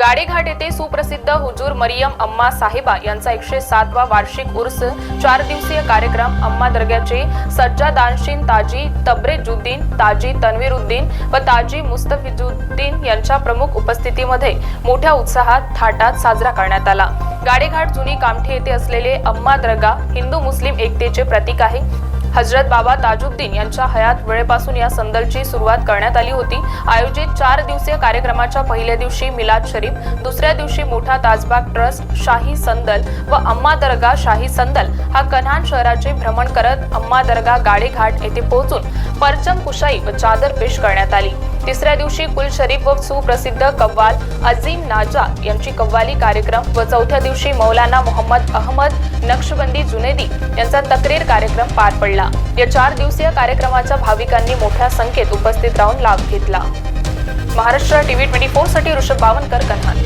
गाडेघाट येथे सुप्रसिद्ध हुजूर मरियम अम्मा साहेबा यांचा एकशे सातवा वार्षिक उर्स चार दिवसीय कार्यक्रम अम्मा दर्ग्याचे सज्जा दानशीन ताजी तबरेजुद्दीन ताजी तन्वीरुद्दीन व ताजी मुस्तफिजुद्दीन यांच्या प्रमुख उपस्थितीमध्ये मोठ्या उत्साहात थाटात साजरा करण्यात आला. गाडेघाट जुनी कामठी येथे असलेले अम्मा दर्गा हिंदू मुस्लिम एकतेचे प्रतीक आहे. हजरत बाबा ताजुद्दीन यांच्या हयात वेळेपासून या संदलची सुरुवात करण्यात आली होती. आयोजित चार दिवसीय कार्यक्रमाच्या पहिल्या दिवशी मिलाद शरीफ दुसऱ्या दिवशी मोठा ताजबाग ट्रस्ट शाही संदल व अम्मा दर्गा शाही संदल हा कन्हान शहराचे भ्रमण करत अम्मा दर्गा गाडेघाट येथे पोहोचून परचम कुशाई व चादर पेश करण्यात आली. तिसऱ्या दिवशी कुल शरीफ व सुप्रसिद्ध कव्वाल अझीम नाजा यांची कव्वाली कार्यक्रम व चौथ्या दिवशी मौलाना मोहम्मद अहमद नक्षबंदी जुनेदी यांचा तक्रीर कार्यक्रम पार पडला. या चार दिवसीय कार्यक्रमाच्या भाविकांनी मोठ्या संख्येत उपस्थित राहून लाभ घेतला. महाराष्ट्र टीव्ही ट्वेंटी फोरसाठी ऋषभ बावनकर कन्हान